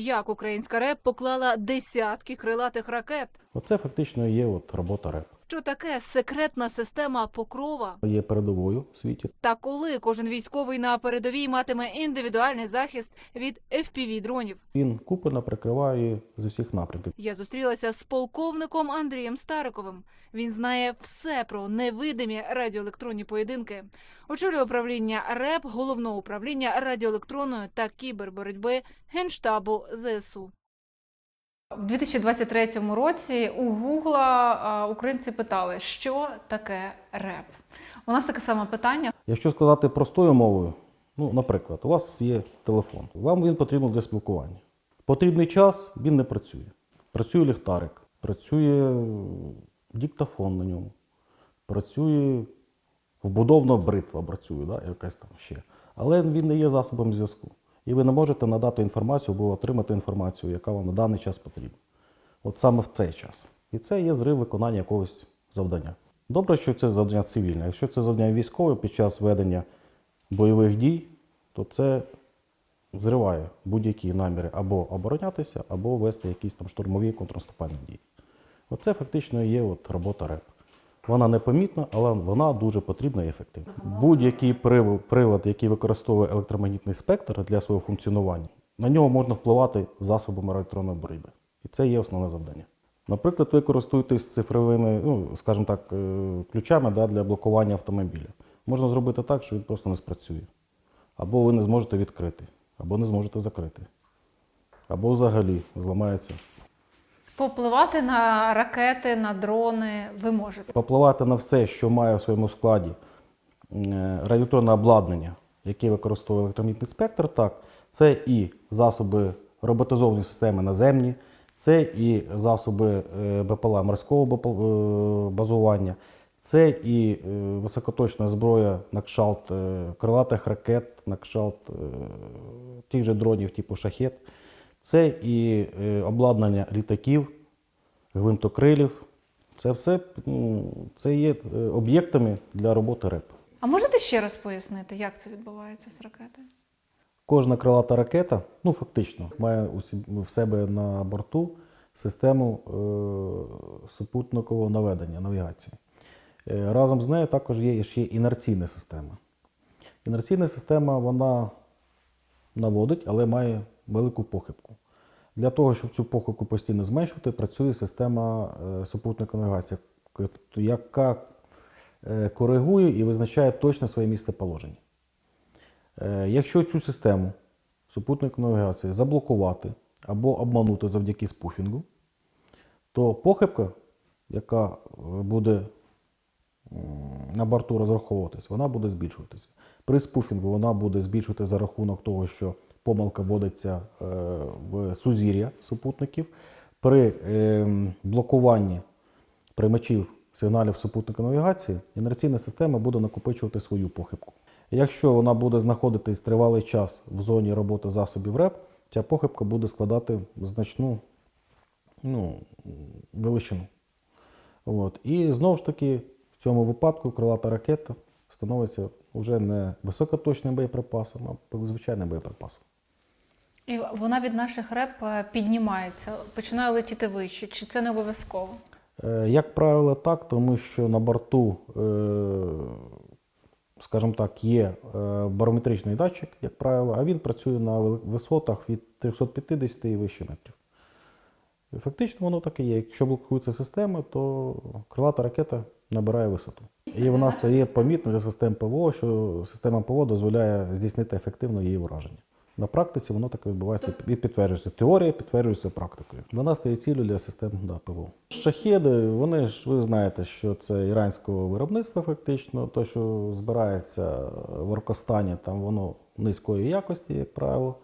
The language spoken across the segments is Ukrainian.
як українська РЕП поклала десятки крилатих ракет. Оце фактично є от робота РЕП. Що таке секретна система покрова? Є передовою в світі. Та коли кожен військовий на передовій матиме індивідуальний захист від fpv дронів? Він куплено прикриває з усіх напрямків. Я зустрілася з полковником Андрієм Стариковим. Він знає все про невидимі радіоелектронні поєдинки. Очолює управління РЕП головного управління радіоелектронної та кіберборотьби Генштабу ЗСУ. У 2023 році у Гугла українці питали, що таке РЕП. У нас таке саме питання. Якщо сказати простою мовою, ну, наприклад, у вас є телефон, вам він потрібен для спілкування. Потрібний час він не працює. Працює ліхтарик, працює диктофон на ньому, працює вбудована бритва, працює, да, якась там ще. Але він не є засобом зв'язку. І ви не можете надати інформацію або отримати інформацію, яка вам на даний час потрібна. От саме в цей час. І це є зрив виконання якогось завдання. Добре, що це завдання цивільне. Якщо це завдання військове під час ведення бойових дій, то це зриває будь-які наміри або оборонятися, або вести якісь там штурмові контрнаступальні дії. Оце фактично є от робота РЕП. Вона непомітна, але вона дуже потрібна і ефективна. Будь-який прилад, який використовує електромагнітний спектр для свого функціонування, на нього можна впливати засобами електронної боротьби. І це є основне завдання. Наприклад, ви користуєтесь цифровими, ну, скажімо так, е, ключами да, для блокування автомобіля. Можна зробити так, що він просто не спрацює. Або ви не зможете відкрити, або не зможете закрити, або взагалі зламається Попливати на ракети, на дрони ви можете. Попливати на все, що має в своєму складі е, радіоелектронне обладнання, яке використовує електромагнітний спектр, так, це і засоби роботизованої системи наземні, це і засоби е, БПЛА морського е, базування, це і високоточна зброя на кшалт крилатих ракет, на кшалт тих же дронів типу шахет, це і е, обладнання літаків, гвинтокрилів. Це все ну, це є е, об'єктами для роботи РЕП. А можете ще раз пояснити, як це відбувається з ракети? Кожна крилата ракета, ну фактично, має в себе на борту систему е, супутникового наведення, навігації. Е, разом з нею також є ще інерційна система. Інерційна система вона наводить, але має велику похибку. Для того, щоб цю похибку постійно зменшувати, працює система е, супутникової навігації, яка е, коригує і визначає точно своє місце положення. Е, Якщо цю систему супутникової навігації заблокувати або обманути завдяки спуфінгу, то похибка, яка буде на борту розраховуватись, вона буде збільшуватися. При спуфінгу вона буде збільшувати за рахунок того, що помилка вводиться е, в сузір'я супутників. При е, блокуванні приймачів сигналів супутникової навігації інерційна система буде накопичувати свою похибку. Якщо вона буде знаходитись тривалий час в зоні роботи засобів РЕП, ця похибка буде складати значну ну, величину. От. І знову ж таки, в цьому випадку крилата ракета становиться вже не високоточним боєприпасом, а звичайним боєприпасом. І вона від наших реп е, піднімається, починає летіти вище. Чи це не обов'язково? Е, Як правило, так, тому що на борту, е, скажімо так, є барометричний датчик, як правило, а він працює на висотах від 350 і вище метрів. Фактично воно так і є. Якщо блокується система, то крилата ракета набирає висоту. І вона стає помітною для систем ПВО, що система ПВО дозволяє здійснити ефективно її враження. На практиці воно так відбувається і підтверджується. Теорія підтверджується практикою. Вона стає ціллю для систем да, ПВО. Шахеди, вони ж ви знаєте, що це іранського виробництва, фактично. То, що збирається в Оркостані, там воно низької якості, як правило.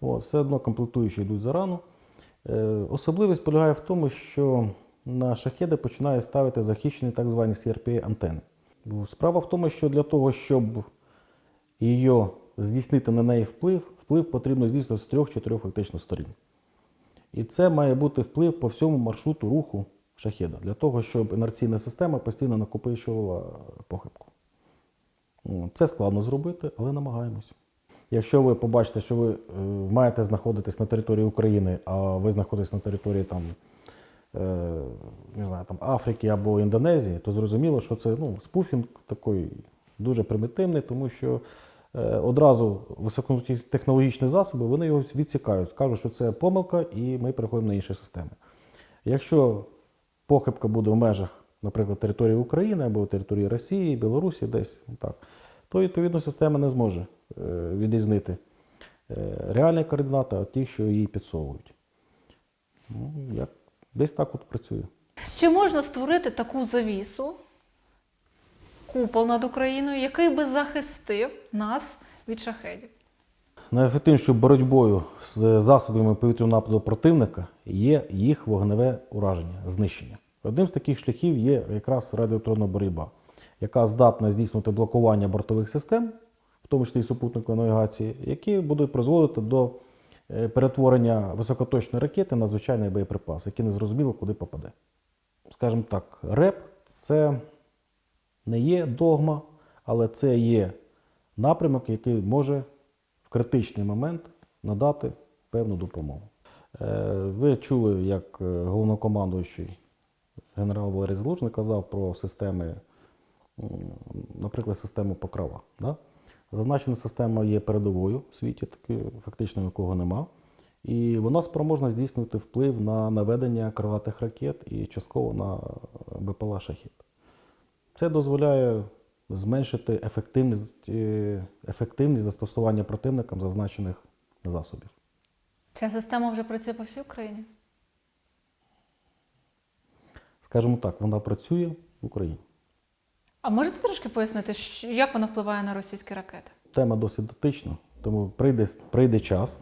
От, все одно комплектуючі йдуть зарано. Е, Особливість полягає в тому, що на шахеди починають ставити захищені так звані CRP антени. Справа в тому, що для того, щоб її здійснити на неї вплив, вплив потрібно здійснити з трьох-чотирьох фактично сторін. І це має бути вплив по всьому маршруту руху шахеда, для того, щоб інерційна система постійно накопичувала похибку. Це складно зробити, але намагаємось. Якщо ви побачите, що ви е, маєте знаходитись на території України, а ви знаходитесь на території там, е, не знаю, там, Африки або Індонезії, то зрозуміло, що це ну, спуфінг такий дуже примітивний, тому що одразу високотехнологічні засоби вони його відсікають, кажуть, що це помилка, і ми переходимо на інші системи. Якщо похибка буде в межах, наприклад, території України або території Росії, Білорусі, десь так, то відповідно система не зможе е, відрізнити е, реальні координати від тих, що її підсовують. Ну, як, десь так от працює. Чи можна створити таку завісу, купол над Україною, який би захистив нас від шахедів? Найефективнішою боротьбою з засобами повітряного нападу противника є їх вогневе ураження, знищення. Одним з таких шляхів є якраз радіоелектронна боротьба, яка здатна здійснювати блокування бортових систем, в тому числі і супутникової навігації, які будуть призводити до е, перетворення високоточної ракети на звичайний боєприпас, який не зрозуміло, куди попаде. Скажімо так, РЕП це не є догма, але це є напрямок, який може в критичний момент надати певну допомогу. Е, Ви чули, як е, головнокомандуючий генерал Валерій Залужний казав про системи, наприклад, систему Покрова. Да? Зазначена система є передовою в світі, таки фактично нікого нема. І вона спроможна здійснювати вплив на наведення крилатих ракет і частково на БПЛА шахід. Це дозволяє зменшити ефективність, е, ефективність застосування противникам зазначених засобів. Ця система вже працює по всій Україні. Скажімо так, вона працює в Україні. А можете трошки пояснити, як вона впливає на російські ракети? Тема досить дотична, тому прийде, прийде час,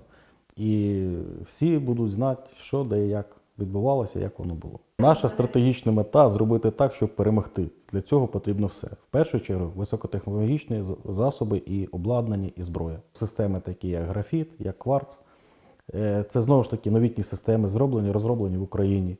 і всі будуть знати, що де і як відбувалося, як воно було. Наша стратегічна мета зробити так, щоб перемогти. Для цього потрібно все. В першу чергу високотехнологічні засоби і обладнання, і зброя. Системи, такі як графіт, як кварц. Е, Це знову ж таки новітні системи, зроблені, розроблені в Україні е,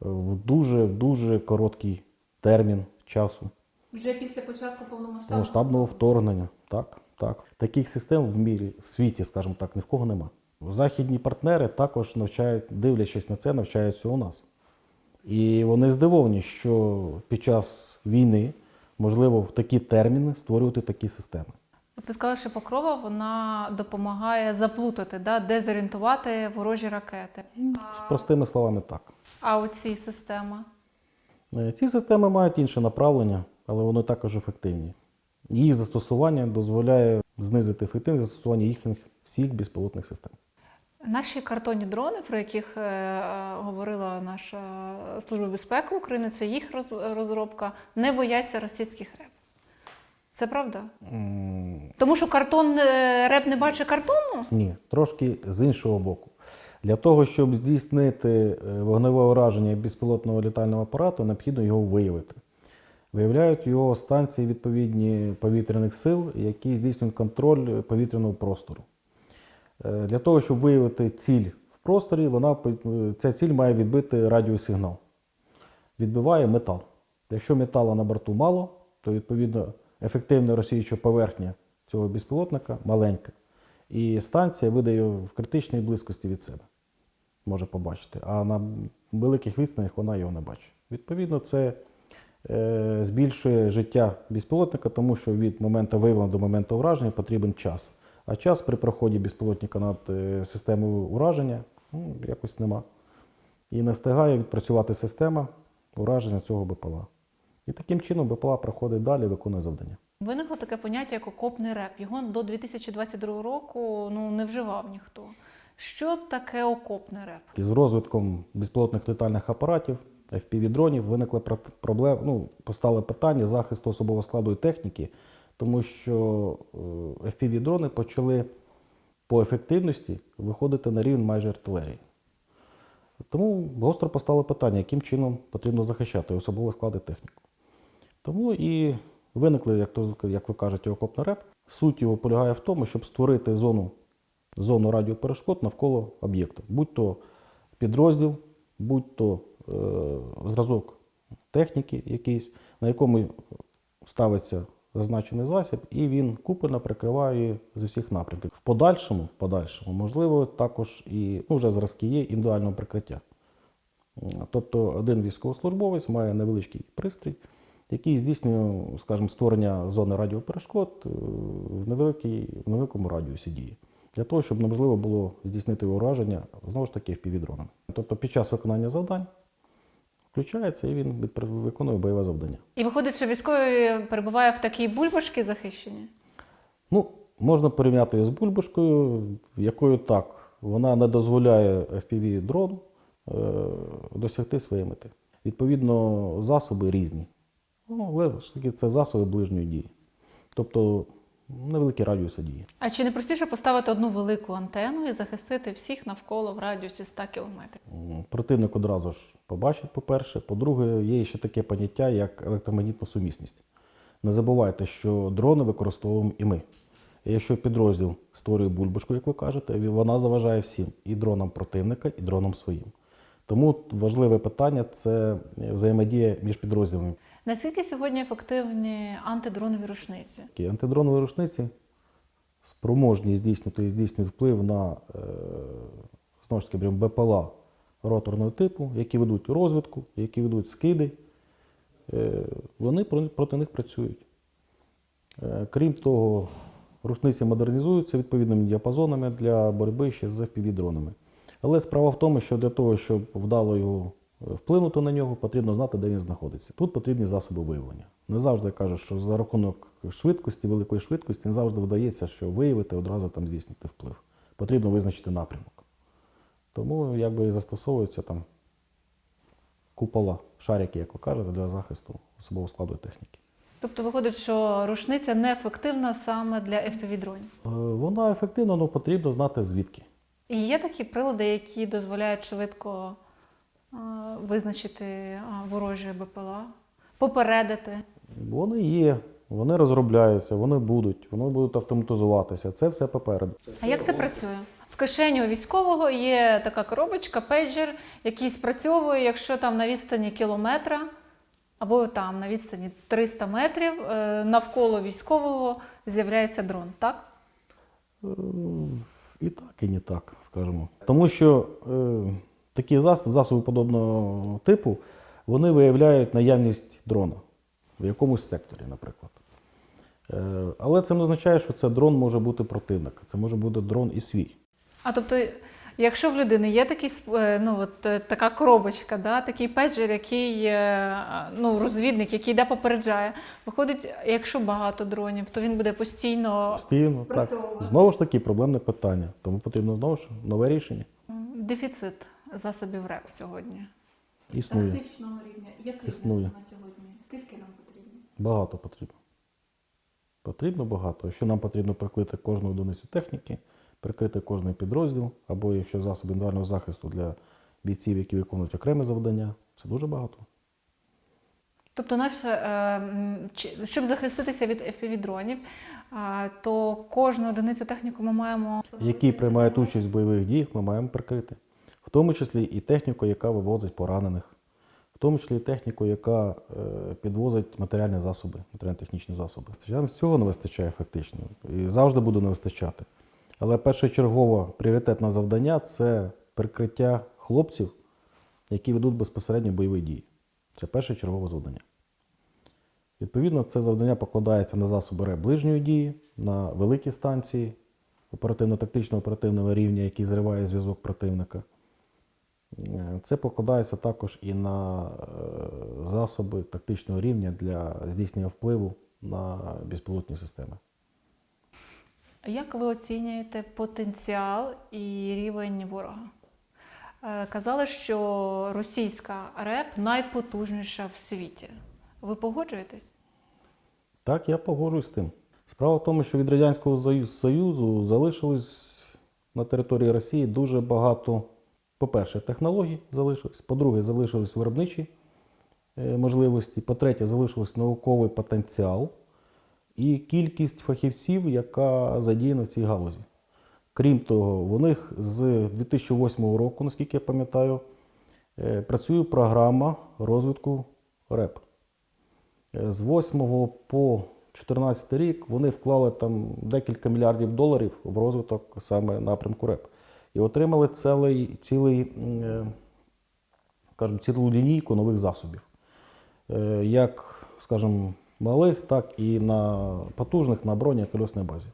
в дуже, в дуже короткий термін часу. Вже після початку повномасштабного Масштабного вторгнення. Так, так. Таких систем в мірі, в світі, скажімо так, ні в кого нема. Західні партнери також навчають, дивлячись на це, навчаються у нас. І вони здивовані, що під час війни можливо в такі терміни створювати такі системи. Ви сказали, що покрова вона допомагає заплутати, да, дезорієнтувати ворожі ракети. З простими словами, так. А оці системи? Е, Ці системи мають інше направлення, але вони також ефективні. Їх застосування дозволяє знизити ефективність застосування їхніх всіх безпілотних систем. Наші картонні дрони, про яких е, е, говорила наша служба безпеки України, це їх роз- розробка, не бояться російських реп. Це правда? Тому що картон е, реп не бачить картону? Ні, трошки з іншого боку. Для того, щоб здійснити вогневе ураження безпілотного літального апарату, необхідно його виявити. Виявляють його станції відповідні повітряних сил, які здійснюють контроль повітряного простору. Е, Для того, щоб виявити ціль в просторі, вона, е, ця ціль має відбити радіосигнал. Відбиває метал. Якщо металу на борту мало, то відповідно ефективна розсіюча поверхня цього безпілотника маленька. І станція видає в критичній близькості від себе. Може побачити. А на великих відстанях вона його не бачить. Відповідно, це е, збільшує життя безпілотника, тому що від моменту виявлення до моменту ураження потрібен час. А час при проході безпілотника над е, системою ураження ну, якось нема. І не встигає відпрацювати система ураження цього БПЛА. І таким чином БПЛА проходить далі, виконує завдання. Виникло таке поняття, як окопний реп. Його до 2022 року ну, не вживав ніхто. Що таке окопний реп? І з розвитком безпілотних летальних апаратів, FPV-дронів виникли проблем, ну, постали питання захисту особового складу і техніки, тому що е, FPV-дрони почали по ефективності виходити на рівень майже артилерії. Тому гостро постало питання, яким чином потрібно захищати особовий склад і техніку. Тому і виникли, як, то, як ви кажете, окопний реп. Суть його полягає в тому, щоб створити зону зону радіоперешкод навколо об'єкту, будь то підрозділ, будь то е, зразок техніки якийсь, на якому ставиться зазначений засіб, і він куплено прикриває з усіх напрямків. В подальшому, в подальшому, можливо, також і ну, вже зразки є індивідуального прикриття. Тобто один військовослужбовець має невеличкий пристрій, який здійснює, скажімо, створення зони радіоперешкод е, в, невеликій, в невеликому радіусі дії. Для того, щоб неможливо було здійснити ураження, знову ж таки, впівдронами. Тобто під час виконання завдань включається і він виконує бойове завдання. І виходить, що військовий перебуває в такій бульбашці захищеній? Ну, можна порівняти її з бульбашкою, якою так, вона не дозволяє FPV дрону е, досягти своєї мети. Відповідно, засоби різні. Ну, але ж таки це засоби ближньої дії. Тобто невеликі радіуси дії. А чи не простіше поставити одну велику антенну і захистити всіх навколо в радіусі 100 кілометрів? Противник одразу ж побачить, по-перше. По-друге, є ще таке поняття, як електромагнітна сумісність. Не забувайте, що дрони використовуємо і ми. І якщо підрозділ створює бульбашку, як ви кажете, вона заважає всім і дронам противника, і дронам своїм. Тому важливе питання це взаємодія між підрозділами. Наскільки сьогодні ефективні антидронові рушниці? Антидронові рушниці спроможні здійснювати і здійснюють вплив на е, знову ж таки БПЛА роторного типу, які ведуть розвідку, які ведуть скиди. Е, вони проти них працюють. Е, крім того, рушниці модернізуються відповідними діапазонами для боротьби ще з FPV-дронами. Але справа в тому, що для того, щоб вдало його вплинути на нього, потрібно знати, де він знаходиться. Тут потрібні засоби виявлення. Не завжди кажуть, що за рахунок швидкості, великої швидкості, не завжди вдається, що виявити одразу там здійснити вплив. Потрібно визначити напрямок. Тому якби і застосовуються там купола, шарики, як ви кажете, для захисту особового складу і техніки. Тобто виходить, що рушниця неефективна саме для FPV-дронів. Е, Вона ефективна, але потрібно знати звідки. І є такі прилади, які дозволяють швидко визначити ворожі БПЛА, попередити. Вони є, вони розробляються, вони будуть, вони будуть автоматизуватися. Це все попереду. А як це працює? В кишені у військового є така коробочка, пейджер, який спрацьовує, якщо там на відстані кілометра або там на відстані 300 метрів е, навколо військового з'являється дрон, так? Е, І так, і не так, скажімо. Тому що е, такі зас- засоби подобного типу вони виявляють наявність дрона в якомусь секторі, наприклад. Е, але це не означає, що це дрон може бути противника. Це може бути дрон і свій. А тобто, якщо в людини є такий, е, ну, от, е, така коробочка, да, такий пейджер, який ну, розвідник, який де попереджає, виходить, якщо багато дронів, то він буде постійно Постійно так. Знову ж таки, проблемне питання. Тому потрібно знову ж нове рішення. Дефіцит засобів РЕП сьогодні. Існує. Тактичного рівня. Який Існує. на сьогодні? Скільки нам потрібно? Багато потрібно. Потрібно багато. Якщо нам потрібно прикрити кожну одиницю техніки, прикрити кожний підрозділ, або якщо засоби індивідуального захисту для бійців, які виконують окреме завдання, це дуже багато. Тобто, наше, е, щоб захиститися від FPV-дронів, е, то кожну одиницю техніку ми маємо Які приймають участь в бойових діях, ми маємо прикрити. В тому числі і техніку, яка вивозить поранених, в тому числі і техніку, яка е, підвозить матеріальні засоби, матеріально-технічні засоби. Нам цього не вистачає фактично і завжди буде не вистачати. Але першочергове пріоритетне завдання це прикриття хлопців, які ведуть безпосередньо бойові дії. Це першочергове завдання. Відповідно, це завдання покладається на засоби ближньої дії, на великі станції оперативно-тактичного оперативного рівня, який зриває зв'язок противника. Е, Це покладається також і на е, засоби тактичного рівня для здійснення впливу на безпілотні системи. Як ви оцінюєте потенціал і рівень ворога? Е, Казали, що російська РЕП найпотужніша в світі. Ви погоджуєтесь? Так, я погоджуюсь з тим. Справа в тому, що від Радянського Союзу залишилось на території Росії дуже багато, по-перше, технологій залишилось, по-друге, залишились виробничі е, можливості, по-третє, залишився науковий потенціал і кількість фахівців, яка задіяна в цій галузі. Крім того, у них з 2008 року, наскільки я пам'ятаю, е, працює програма розвитку РЕП. Е, З 8 по 2014 рік вони вклали там декілька мільярдів доларів в розвиток саме напрямку РЕП. І отримали цілий, цілий, м, е, скажімо, цілу лінійку нових засобів. Е, Як, скажімо, малих, так і на потужних на бронекольосній базі.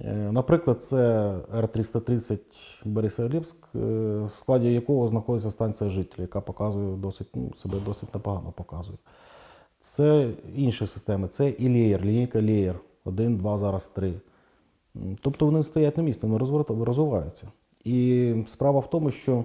Е, Наприклад, це Р-330 Борисоглібськ, в складі якого знаходиться станція житель, яка показує досить, ну, себе досить непогано показує. Це інші системи, це і леєр, лінійка леєр, 1, 2, зараз 3. Тобто вони стоять на місці, вони розвиваються. І справа в тому, що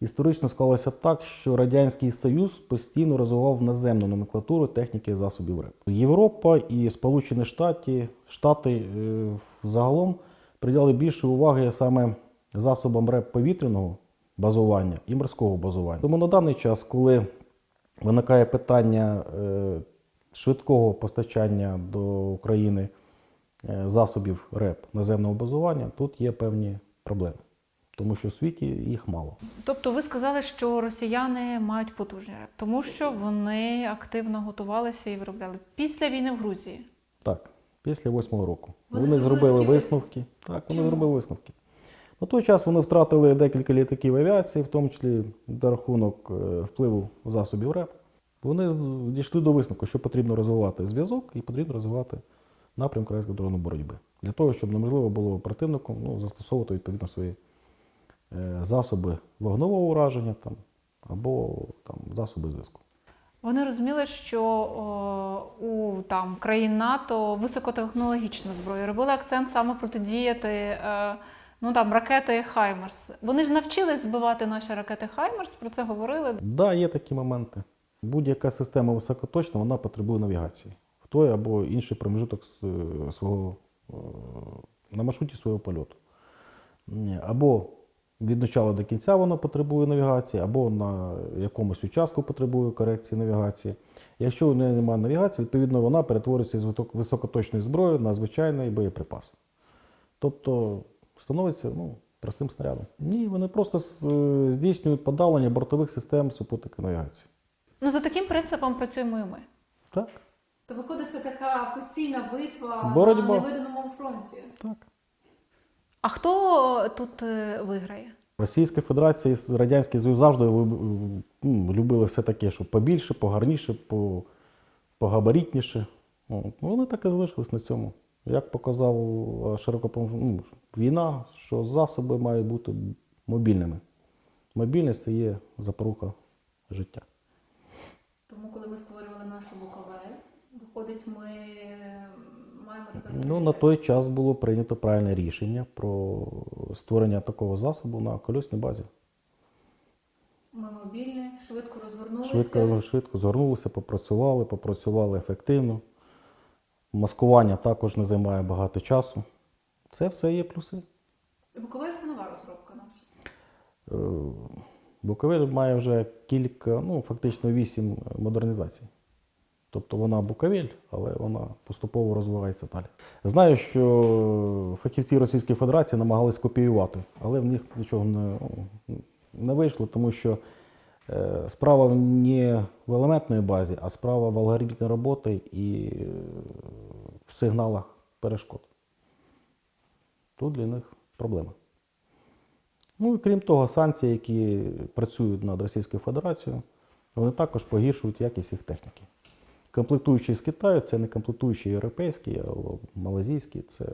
історично склалося так, що Радянський Союз постійно розвивав наземну номенклатуру техніки засобів РЕП. Європа і Сполучені Штати, Штати е, загалом приділяли більше уваги саме засобам РЕП повітряного базування і морського базування. Тому на даний час, коли виникає питання е, швидкого постачання до України е, засобів РЕП наземного базування, тут є певні проблеми, тому що в світі їх мало. Тобто ви сказали, що росіяни мають потужні реп, тому що вони активно готувалися і виробляли після війни в Грузії. Так, після восьмого року. Вони Вони, зробили такі висновки. Так, вони Чому? зробили висновки. На той час вони втратили декілька літаків авіації, в тому числі за рахунок е, впливу засобів РЕП. Вони дійшли до висновку, що потрібно розвивати зв'язок і потрібно розвивати напрям корейської дронної боротьби. Для того, щоб неможливо було противнику ну, застосовувати відповідно свої засоби вогнового ураження там, або там, засоби зв'язку. Вони розуміли, що о, у там країн НАТО високотехнологічна зброя. Робили акцент саме протидіяти е, ну там ракети Хаймерс. Вони ж навчились збивати наші ракети Хаймерс. Про це говорили. Да, є такі моменти. Будь-яка система високоточна, вона потребує навігації в той або інший промежуток е, свого е, на маршруті свого польоту. Або від начала до кінця воно потребує навігації, або на якомусь участку потребує корекції навігації. Якщо в неї немає навігації, відповідно вона перетворюється з виток- високоточної зброї на звичайний боєприпас. Тобто становиться ну, простим снарядом. Ні, вони просто е, здійснюють подавлення бортових систем супутника навігації. Ну за таким принципом працюємо і ми. Так, То виходить, це така постійна битва Боротьба. на невидимому фронті. так. А хто тут е, виграє? Російська Федерація і Радянський Союз завжди любили все таке, що побільше, погарніше, по, погабарітніше. От. Вони так і залишились на цьому. Як показав широко ну, війна, що засоби мають бути мобільними. Мобільність це є запорука життя. Тому, коли ми створювали нашу Буковель, виходить, ми маємо тепер. Ну, на той час було прийнято правильне рішення про створення такого засобу на колесній базі. Ми мобільні, швидко розвернулися. Швидко, швидко згорнулися, попрацювали, попрацювали ефективно. Маскування також не займає багато часу. Це все є плюси. Буковель це нова розробка наша. Е, Буковель має вже кілька, ну фактично вісім модернізацій. Тобто вона Буковель, але вона поступово розвивається далі. Знаю, що фахівці Російської Федерації намагались копіювати, але в них нічого не, не вийшло, тому що е, справа не в елементної базі, а справа в алгоритмі роботи і е, в сигналах перешкод. Тут для них проблема. Ну і крім того, санкції, які працюють над Російською Федерацією, вони також погіршують якість їх техніки. Комплектуючі з Китаю це не комплектуючі європейські, а малазійські це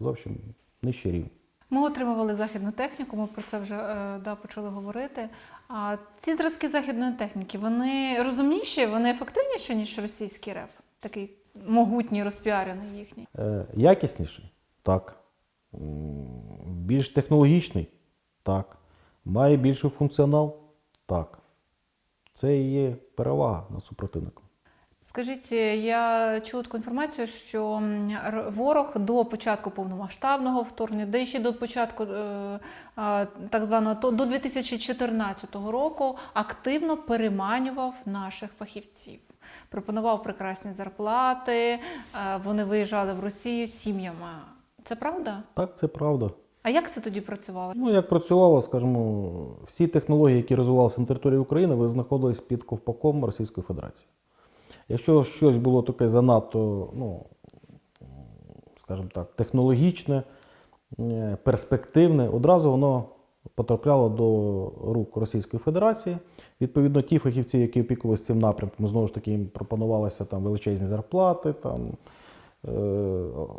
зовсім нижчий рівень. Ми отримували західну техніку, ми про це вже е, да, почали говорити. А ці зразки західної техніки, вони розумніші, вони ефективніші, ніж російський реп, такий могутній, розпіарений їхній. Е, Якісніший? Так. Більш технологічний? Так. Має більший функціонал? Так. Це і є перевага над супротивником. Скажіть, я чула таку інформацію, що ворог до початку повномасштабного вторгнення, де ще до початку е, так званого до 2014 року активно переманював наших фахівців. Пропонував прекрасні зарплати, е, вони виїжджали в Росію з сім'ями. Це правда? Так, це правда. А як це тоді працювало? Ну, як працювало, скажімо, всі технології, які розвивалися на території України, ви знаходились під ковпаком Російської Федерації. Якщо щось було таке занадто ну, скажімо так, технологічне, е, перспективне, одразу воно потрапляло до рук Російської Федерації. Відповідно, ті фахівці, які опікувалися цим напрямком, знову ж таки, їм пропонувалися там величезні зарплати, там, е,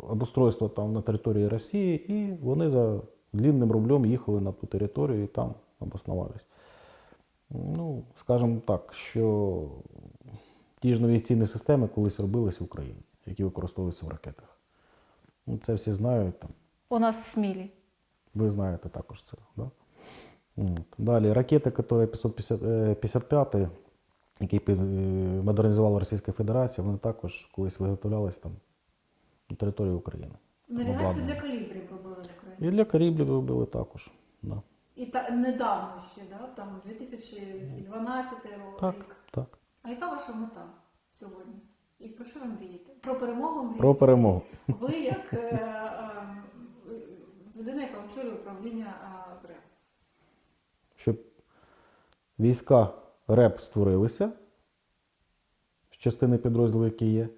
обустройство там, на території Росії, і вони за длінним рублем їхали на ту територію і там обоснувались. Ну, скажімо так, що ті ж навігаційні системи колись робились в Україні, які використовуються в ракетах. Ну, це всі знають. Там. У нас Смілі. Ви знаєте також це. Да? От. Далі ракети, які 555, які е, модернізувала Російська Федерація, вони також колись виготовлялись там на території України. Навігацію для калібрів робили в Україні. І для Каріблів робили також. Да. І та недавно ще, да? там 2012 рік. так. А яка ваша мета сьогодні? І про що ви мрієте? Про перемогу мрієте? Про перемогу. Ви як е, е, людина, яка очолює управління е, ЗРЕ. щоб війська РЕП створилися з частини підрозділів, які є,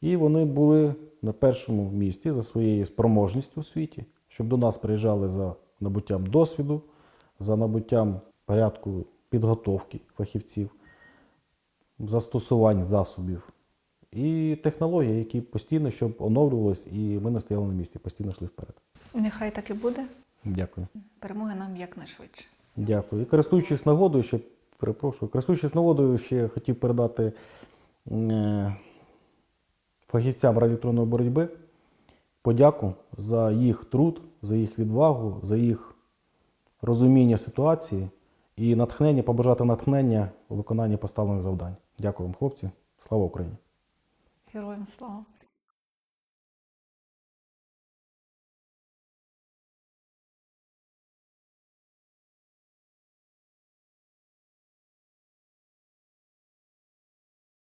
і вони були на першому місці за своєю спроможністю у світі, щоб до нас приїжджали за набуттям досвіду, за набуттям порядку підготовки фахівців, застосувань засобів і технологій, які постійно щоб оновлювались, і ми не стояли на місці, постійно йшли вперед. Нехай так і буде. Дякую. Перемоги нам якнайшвидше. Дякую. І користуючись нагодою, ще перепрошую, користуючись нагодою, ще хотів передати е, фахівцям радіоелектронної боротьби подяку за їх труд, за їх відвагу, за їх розуміння ситуації і натхнення, побажати натхнення у виконанні поставлених завдань. Дякую вам, хлопці. Слава Україні! Героям слава!